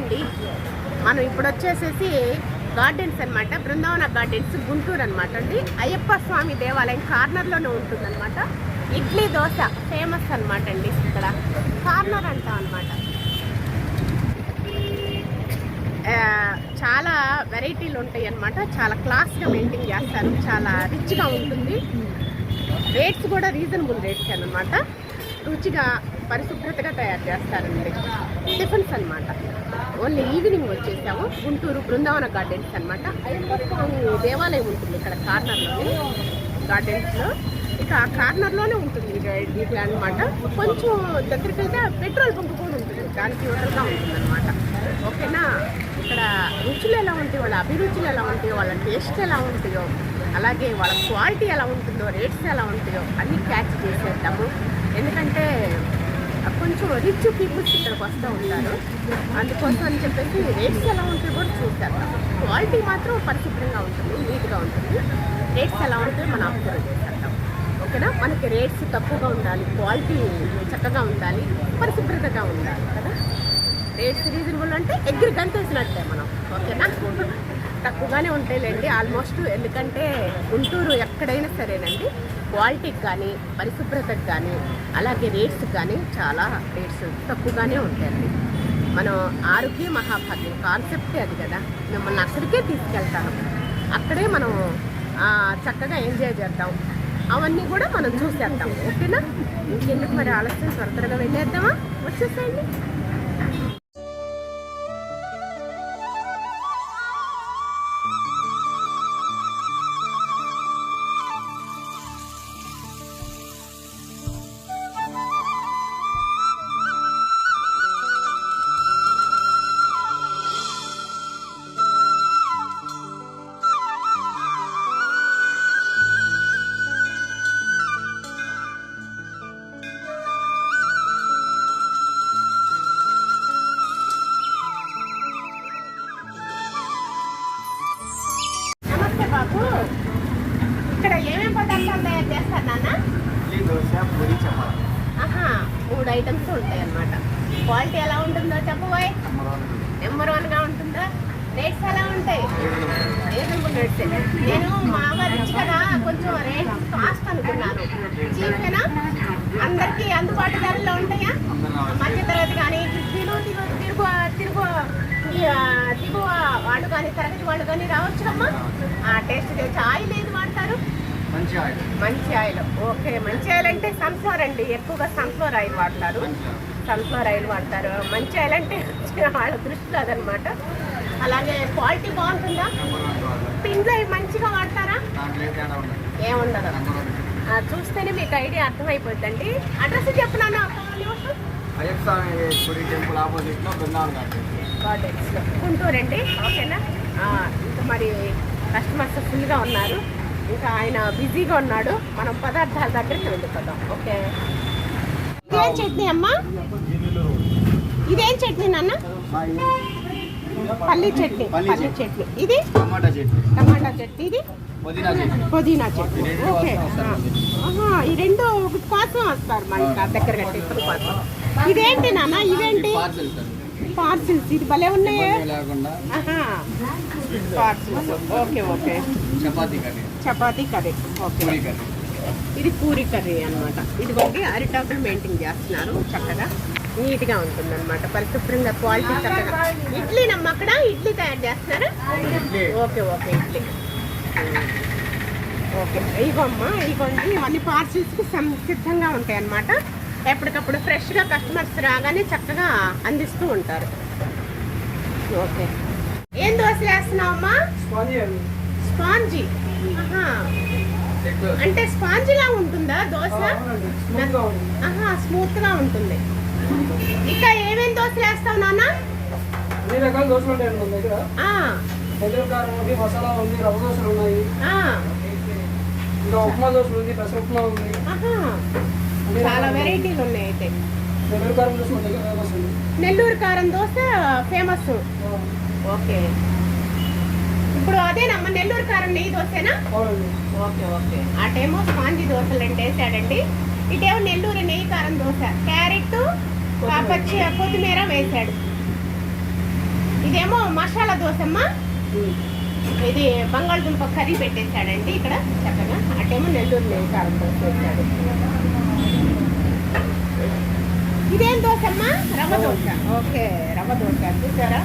అండి మనం ఇప్పుడు వచ్చేసేసి గార్డెన్స్ అనమాట బృందావన గార్డెన్స్ గుంటూరు అనమాట అండి. అయ్యప్ప స్వామి దేవాలయం కార్నర్లోనే ఉంటుందన్నమాట. ఇడ్లీ దోశ ఫేమస్ అనమాట అండి ఇక్కడ. కార్నర్ అంటాం అనమాట చాలా వెరైటీలు ఉంటాయి అన్నమాట. చాలా క్లాస్గా మెయింటైన్ చేస్తారు. చాలా రిచ్గా ఉంటుంది. రేట్స్ కూడా రీజనబుల్ రేట్స్ అనమాట రుచిగా పరిశుభ్రతగా తయారు చేస్తారండి టిఫిన్స్ అనమాట ఓన్లీ ఈవినింగ్ వచ్చేసాము. గుంటూరు బృందావన గార్డెన్స్ అనమాట దేవాలయం ఉంటుంది ఇక్కడ కార్నర్లోనే. గార్డెన్స్లో. ఇక ఆ కార్నర్లోనే ఉంటుంది ఇది- అనమాట కొంచెం దగ్గరికి వెళ్తే పెట్రోల్ బంక్ కూడా ఉంటుంది. దానికి యూటర్గా ఉంటుంది అనమాట ఓకేనా? ఇక్కడ రుచులు ఎలా ఉంటాయి వాళ్ళ అభిరుచులు ఎలా ఉంటాయో వాళ్ళ టేస్ట్ ఎలా ఉంటాయో అలాగే వాళ్ళ క్వాలిటీ ఎలా ఉంటుందో రేట్స్ ఎలా ఉంటాయో అన్నీ క్యాచ్ చేసేద్దాము. ఎందుకంటే కొంచెం రిచ్ పీపుల్స్ ఇక్కడికి వస్తూ ఉంటారు. అందుకోసం అని చెప్పేసి రేట్స్ ఎలా ఉంటాయో కూడా చూస్తారు క్వాలిటీ మాత్రం పరిశుభ్రంగా ఉంటుంది నీట్గా ఉంటుంది. రేట్స్ ఎలా ఉంటాయి మనం అబ్జర్వ్ చేసేద్దాం. ఓకేనా? మనకి రేట్స్ తక్కువగా ఉండాలి క్వాలిటీ చక్కగా ఉండాలి పరిశుభ్రతగా ఉండాలి కదా? రేట్స్ రీజనబుల్ అంటే ఎగ్రి గంతేసినట్టే మనం. ఓకేనా? తక్కువగానే ఉంటాయిలేండి. ఆల్మోస్ట్ ఎందుకంటే గుంటూరు ఎక్కడైనా సరేనండి. క్వాలిటీకి కానీ పరిశుభ్రతకు కానీ అలాగే రేట్స్ కానీ చాలా రేట్స్ తక్కువగానే ఉంటాయండి. మనం ఆరోగ్య మహాభాగ్యం కాన్సెప్టే అది కదా. మిమ్మల్ని అక్కడికే తీసుకెళ్తాను. అక్కడే మనం చక్కగా ఎంజాయ్ చేద్దాం. అవన్నీ కూడా మనం చూసేద్దాం. ఓకేనా? ఇంకెందుకు మరి ఆలస్యం? త్వర త్వరగా వెళ్ళేద్దామా? వచ్చేసేయండి. పూరి చపాతి ఆహా మూడు ఐటమ్స్ ఉంటాయి అన్నమాట క్వాలిటీ ఎలా ఉంటుందో చెప్పబోయ్ నెంబర్ వన్ నెంబర్ వన్గా ఉంటుందా? రేట్స్ ఎలా ఉంటాయి? రీజనబుల్ రేట్స్ నేను మాగా రిచ్ కదా కొంచెం రేట్ కాస్ట్ అనుకున్నాను. చీప్గా అందరికీ అందుబాటు ధరలో ఉంటాయా? మధ్య తరగతి కానీ తిరుగు తిరుగు తిరుగు తిరుగు దిగువ వాళ్ళు కానీ తరగతి వాళ్ళు కానీ రావచ్చుకమ్మా? ఆ టేస్ట్ తెచ్చి ఆయిల్ మంచి ఆయిల్ మంచి ఆయిల్ ఓకే మంచి ఆయిల్ అంటే సన్ఫ్లవర్ అండి. ఎక్కువగా సన్ఫ్లవర్ ఆయిల్ వాడతారు. సన్ఫ్లవర్ ఆయిల్ వాడతారు. మంచి ఆయిల్ అంటే వాళ్ళ దృష్టిలో అదనమాట. అలాగే క్వాలిటీ బాగుంటుందా? పిండ్లు అవి మంచిగా వాడతారా? ఏముండదు చూస్తేనే మీకు ఐడియా అర్థమైపోద్దండి. అడ్రస్ చెప్పినాను టెంపుల్ గుంటూరు అండి ఓకేనా? ఇంకా మరి కస్టమర్స్ ఫుల్గా ఉన్నారు. ఇంకా ఆయన బిజీగా ఉన్నాడు. మనం పదార్థాల దగ్గరికి వెళ్ళిపోదాం. ఓకే? ఇదేం చట్నీ అమ్మా? ఇదేం చట్నీ నాన్న? పల్లి చట్నీ పల్లి చట్నీ. ఇది? టమాటా చట్నీ. టమాటా చట్నీ. ఇది? పుదీనా చట్నీ. ఓకే. ఈ రెండు కోసం వస్తారు మన దగ్గర టిఫిన్ కోసం ఇదేంటి నాన్న? సార్. పార్సిల్స్ ఇది భలే ఉన్నాయే. Parcels. Okay okay. Chapati curry. Chapati curry. Okay. ఇది పూరి కర్రీ అనమాట ఇది ఒకటి అరిటాకులు మెయింటైన్ చేస్తున్నారు చక్కగా. నీట్గా ఉంటుంది అనమాట పరిశుభ్రంగా క్వాలిటీ చక్కగా. ఇడ్లీ నమ్మ అక్కడ? ఇడ్లీ తయారు చేస్తున్నారా? Okay okay idli. ఓకే. ఇగోమ్మా ఇగోండి ఇవన్నీ పార్సిల్స్కి సిద్ధంగా ఉంటాయి అన్నమాట ఎప్పటికప్పుడు ఫ్రెష్గా కస్టమర్స్ రాగానే చక్కగా అందిస్తూ ఉంటారు. ఓకే. ఏం దోశ వేస్తున్నావమ్మా స్పాంజీ. అంటే స్పాంజీ? లా ఉంటుందా దోశ? ఆహా స్మూత్గా ఉంటుంది. ఇంకా ఏమేం దోశలు వేస్తావు నాన్న? రకాల దోశలు ఉంటాయండి మన దగ్గర. ఆ, పెద్దల కారం ఉంది మసాలా ఉంది రవ్వ దోశలు ఉన్నాయి. ఆ, ఇంకా ఉప్మా దోశలు ఉంది పెసర ఉప్మా ఉంది. చాలా వెరైటీలు ఉన్నాయి అయితే. దోశ నెల్లూరు కారం దోశ ఫేమస్ ఓకే. ఇప్పుడు అదేనమ్మా నెల్లూరు కారం నెయ్యి దోశనా? Okay okay. అటేమో స్పాంజీ దోశలు రెండు వేసాడండి. ఇటేమో నెల్లూరు నెయ్యి కారం దోశ. క్యారెట్ పచ్చి కొత్తిమీర వేసాడు. ఇదేమో మసాలా దోశమ్మ? ఇది బంగాళదుంప కర్రీ పెట్టేశాడండి ఇక్కడ. చక్కగా. అటేమో నెల్లూరు నెయ్యి కారం దోశ వేశాడు ఇదేం దోశ అమ్మా రవ్వ దోశ. ఓకే రవ్వ దోశ. చూసారా?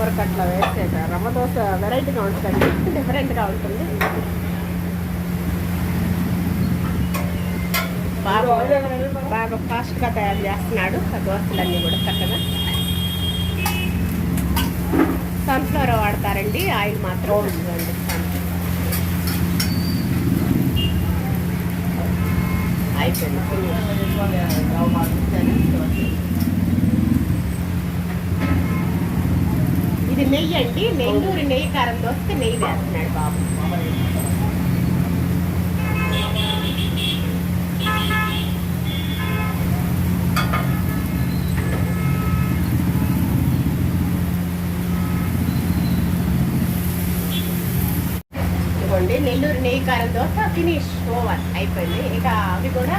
ఊరకట్ల వేసేట రవ్వ దోశ వెరైటీగా ఉంటుంది డిఫరెంట్గా ఉంటుంది. బాగా బాగా ఫాస్ట్గా తయారు చేస్తున్నాడు. ఆ దోశలన్నీ కూడా చక్కగా. సన్ఫ్లవర్ వాడతారండి. ఆయిల్ మాత్రం ఇదిగోండి sunflower. అయిపోయింది. ఇది నెయ్యి అండి. నెల్లూరు నెయ్యి కారం దోస్తే నెయ్యి వేస్తున్నాడు బాబు ఇదిగోండి నెల్లూరు నెయ్యి కారం దోశ ఫినిష్ ఓవర్ అయిపోయింది. ఇక అవి కూడా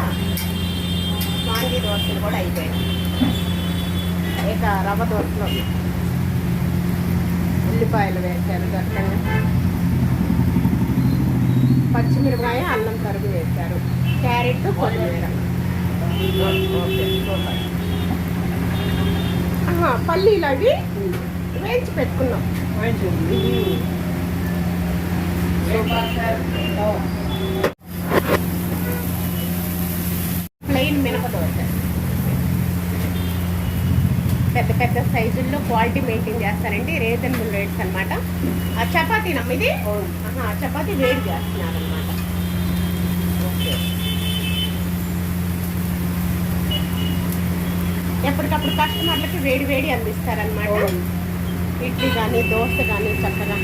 మాంగి దోశలు కూడా అయిపోయాయి ఇక రవ్వ దోశలు ఉల్లిపాయలు వేశారు దట్టంగా పచ్చిమిరపకాయ అల్లం తరుగు వేశారు క్యారెట్ కొత్తిమీర. ఆహా, పల్లీలు అవి వేయించి పెట్టుకున్నాం. ప్లెయిన్ మినప దోశ. పెద్ద పెద్ద సైజుల్లో క్వాలిటీ మెయింటైన్ చేస్తారండి. రీజనబుల్ రేట్స్ అన్నమాట. ఆ చపాతీ నమ్మ ఇది? ఆహా, ఆ చపాతీ వేడి చేస్తున్నారు అనమాట ఓకే. ఎప్పటికప్పుడు కస్టమర్లకి వేడి వేడి అందిస్తారనమాట ఇడ్లీ కానీ దోశ కానీ చక్కగా.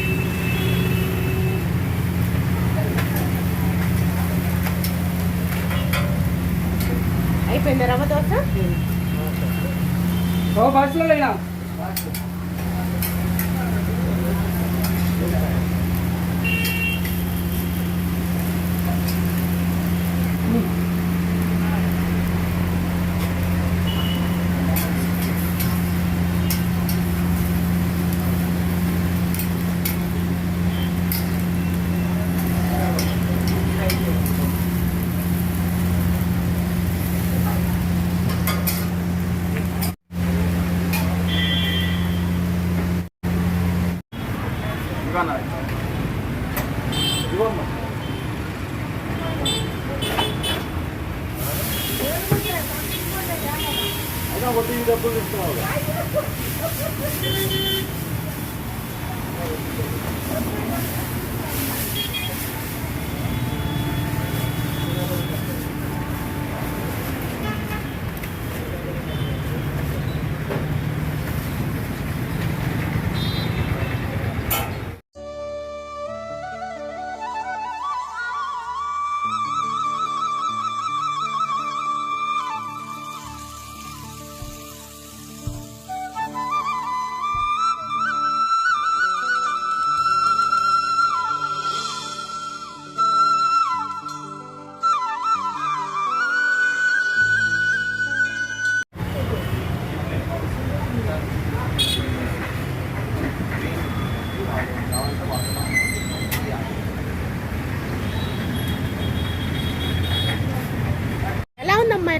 అయిపోయింది రవ్వ దోశ? ఓ బస్సులో లేనా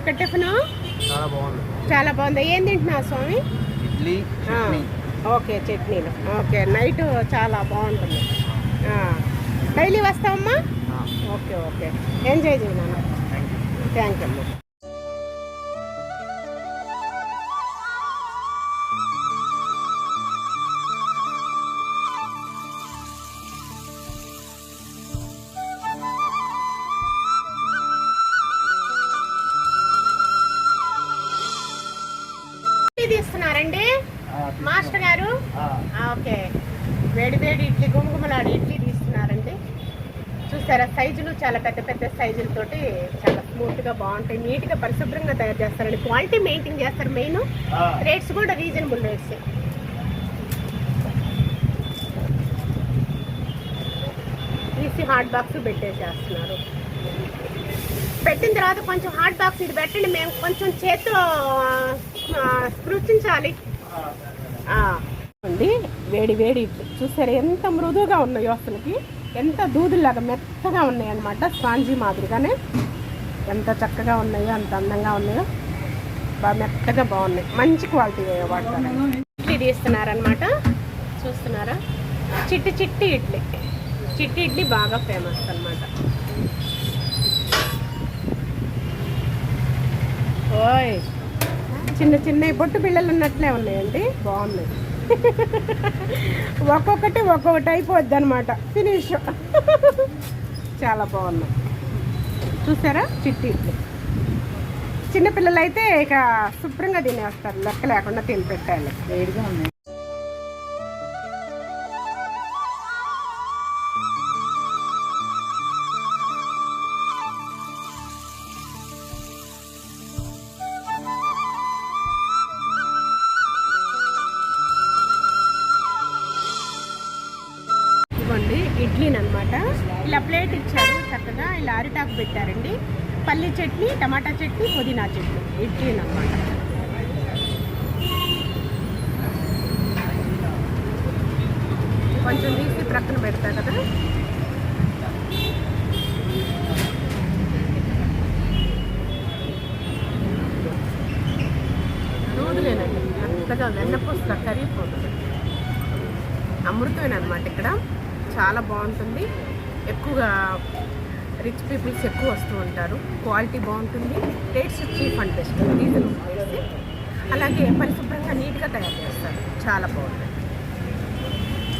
ఇక్కడ టిఫిన్ చాలా బాగుంది. చాలా బాగుంది. ఏం తింటున్నావు స్వామి? ఇడ్లీ ఓకే చట్నీలు. ఓకే నైట్ చాలా బాగుంటుంది. డైలీ వస్తావమ్మా? Okay okay. ఎంజాయ్ చేయి నాన్న. థ్యాంక్ యూ సైజులతోటి చాలా స్మూత్గా బాగుంటాయి. నీట్గా పరిశుభ్రంగా తయారు చేస్తారండి. క్వాలిటీ మెయింటైన్ చేస్తారు మెయిన్. రేట్స్ కూడా రీజనబుల్ రేట్స్. తీసి హాట్ బాక్స్ పెట్టేసేస్తున్నారు. పెట్టిన తర్వాత కొంచెం హాట్ బాక్స్ ఇది పెట్టండి. మేము కొంచెం చేతిలో స్పృశించాలి. అండి వేడి వేడి చూసారు ఎంత మృదువుగా ఉన్నాయో అసలుకి. ఎంత దూదులాగా మెత్తగా ఉన్నాయి అనమాట స్పాంజీ మాదిరిగానే. ఎంత చక్కగా ఉన్నాయో అంత అందంగా ఉన్నాయో బాగా మెత్తగా బాగున్నాయి. మంచి క్వాలిటీ వాడతారు. ఇడ్లీ తీస్తున్నారనమాట చూస్తున్నారా? చిట్టి చిట్టి ఇడ్లీ. చిట్టి ఇడ్లీ బాగా ఫేమస్ అన్నమాట. ఓయ్ చిన్న చిన్న బొట్టు పిల్లలు ఉన్నట్లే ఉన్నాయండి. బాగున్నాయి. ఒక్కొక్కటి ఒక్కొక్కటి అయిపోద్ది అనమాట ఫినిష్. చాలా బాగున్నాయి. చూసారా? చిట్టి. చిన్నపిల్లలైతే చిన్నపిల్లలు అయితే ఇక శుభ్రంగా తినేస్తారు. లెక్క లేకుండా తిని పెట్టాలి వేడిగా ఉన్నాయి. ప్లేట్ ఇచ్చారు చక్కగా. ఇలా అరిటాకు పెట్టారండి. పల్లి చట్నీ టమాటా చట్నీ పుదీనా చట్నీ. ఇడ్లీ అనమాట కొంచెం తీసి ప్రక్కన పెడతా కదా. నూనెలేనండి. మెత్తగా వెన్నపూస కరిగిపోతుంది అమృతమైన అనమాట ఇక్కడ. చాలా బాగుంటుంది. ఎక్కువగా రిచ్ పీపుల్స్ ఎక్కువ వస్తూ ఉంటారు. క్వాలిటీ బాగుంటుంది. Rates cheap and best diesel వేసి అలాగే పరిశుభ్రంగా నీట్గా తయారు చేస్తారు. చాలా బాగుంటుంది.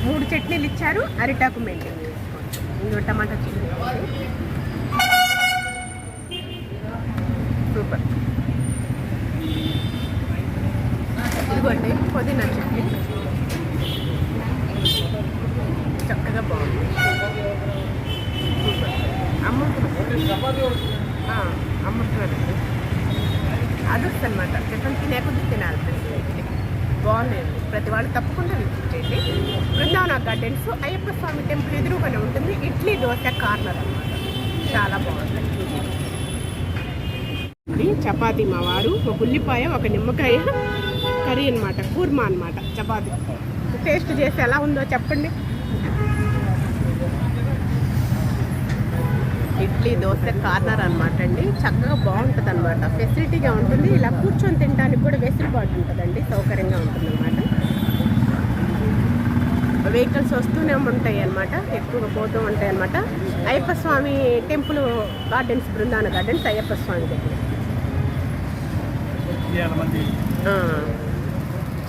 మూడు చట్నీలు ఇచ్చారు. అరిటాకు మెయింటైన్ చేసుకోవచ్చు ఇంకో టమాటా చట్నీ సూపర్. ఇదిగోండి పుదీనా చట్నీ చక్కగా బాగుంది సూపర్ అమృతం ఆ, అమృతమేనండి అనమాట టిఫిన్ తినాలి ప్రతి బాగున్నాయండి ప్రతి వాళ్ళు తప్పకుండా విజిట్ చేయండి బృందావన గార్డెన్స్ అయ్యప్ప స్వామి టెంపుల్ ఎదురుగానే ఉంటుంది ఇడ్లీ దోశ కార్నర్ అనమాట చాలా బాగుంటుంది చపాతి మా వారు ఒక ఉల్లిపాయ ఒక నిమ్మకాయ కర్రీ అన్నమాట కూర్మా అన్నమాట చపాతీ టేస్ట్ చేసి ఎలా ఉందో చెప్పండి ఇడ్లీ దోశ కార్నర్ అనమాట అండి. చక్కగా బాగుంటుంది అనమాట ఫెసిలిటీగా ఉంటుంది. ఇలా కూర్చొని తినడానికి కూడా వెసులుబాటు ఉంటుందండి. సౌకర్యంగా ఉంటుంది అనమాట వెహికల్స్ వస్తూనే ఉంటాయి అనమాట ఎక్కువగా పోతూ ఉంటాయి అనమాట Ayyappa Swamy temple Gardens Brindavana Gardens Ayyappa Swamy దగ్గర.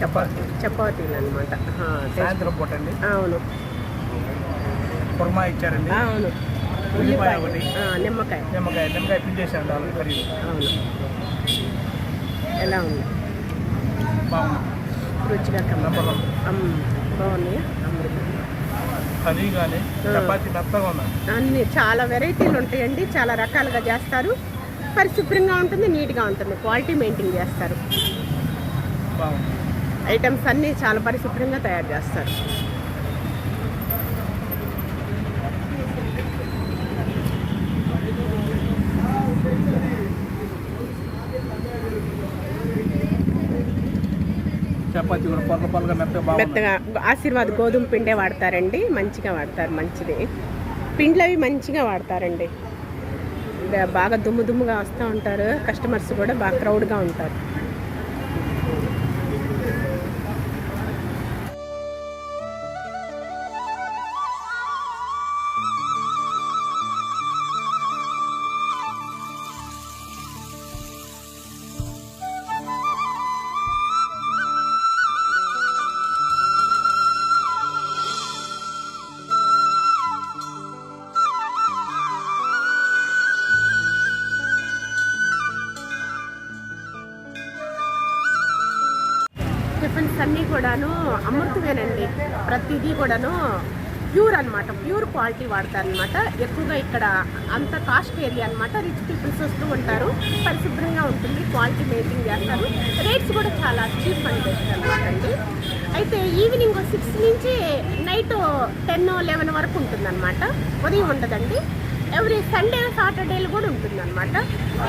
చపాతీ చపాతీలు అనమాట అవును. కుర్మా ఇచ్చారండి. అవును. ఉల్లిపాయ. ఒకటి. నిమ్మకాయ. నిమ్మకాయ నిమ్మకాయ పిండేసాను నాలుగు ఖరీదు ఎలా ఉంది? బాగుంది. రుచిగా బాగున్నాయి? కర్రీ కానీ చపాతీ మెత్తగా అన్ని చాలా వెరైటీలు ఉంటాయండి. చాలా రకాలుగా చేస్తారు. పరిశుభ్రంగా ఉంటుంది నీట్గా ఉంటుంది. క్వాలిటీ మెయింటైన్ చేస్తారు. ఐటమ్స్ అన్నీ చాలా పరిశుభ్రంగా తయారు చేస్తారు చపాతీ కూడా పొరల పొరలుగా మెత్తగా ఆశీర్వాద్ గోధుమ పిండే వాడతారండి. మంచిగా వాడతారు మంచిది. పిండ్లు అవి మంచిగా వాడతారండి. ఇంకా బాగా దుమ్ము దుమ్ముగా వస్తూ ఉంటారు. కస్టమర్స్ కూడా బాగా క్రౌడ్గా ఉంటారు. కూడాను అమృతమేనండి. ప్రతిదీ కూడాను ప్యూర్ అన్నమాట. ప్యూర్ క్వాలిటీ వాడతారనమాట ఎక్కువగా ఇక్కడ అంత కాస్ట్ ఏరియా అనమాట రిచ్ పీపుల్స్ వస్తూ ఉంటారు. పరిశుభ్రంగా ఉంటుంది. క్వాలిటీ మెయింటైన్ చేస్తారు. రేట్స్ కూడా చాలా చీప్ అనిపిస్తుంది బెస్ట్ అనమాట అండి. అయితే ఈవినింగ్ సిక్స్ నుంచి నైట్ టెన్ లెవెన్ వరకు ఉంటుందన్నమాట. ఉదయం ఉండదండి. ఎవ్రీ సండే సాటర్డేలు కూడా ఉంటుందన్నమాట.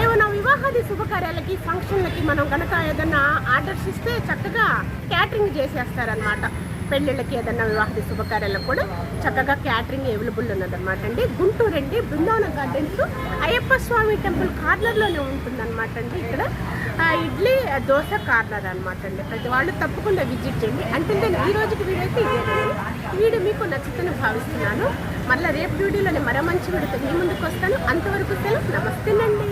ఏమైనా వివాహాది శుభకార్యాలకి ఫంక్షన్లకి మనం కనుక ఏదైనా ఆర్డర్స్ ఇస్తే చక్కగా క్యాటరింగ్ చేసేస్తారనమాట పెళ్ళిళ్ళకి ఏదైనా వివాహది శుభకార్యాలకు కూడా చక్కగా క్యాటరింగ్ అవైలబుల్ ఉన్నదన్నమాట అండి. గుంటూరు అండి బృందావన గార్డెన్స్ అయ్యప్ప స్వామి టెంపుల్ కార్నర్లోనే ఉంటుందన్నమాట అండి ఇక్కడ. ఇడ్లీ దోశ కార్నర్ అనమాట అండి. ప్రతి వాళ్ళు తప్పకుండా విజిట్ చేయండి. అంటే నేను ఈ రోజుకి వీడైతే ఇదే వీడియో. మీకు నచ్చుతని భావిస్తున్నాను. మళ్ళీ రేపు వీడియోలోనే మరో మంచి విడత మీ ముందుకు వస్తాను. అంతవరకు సెలవు. నమస్తేనండి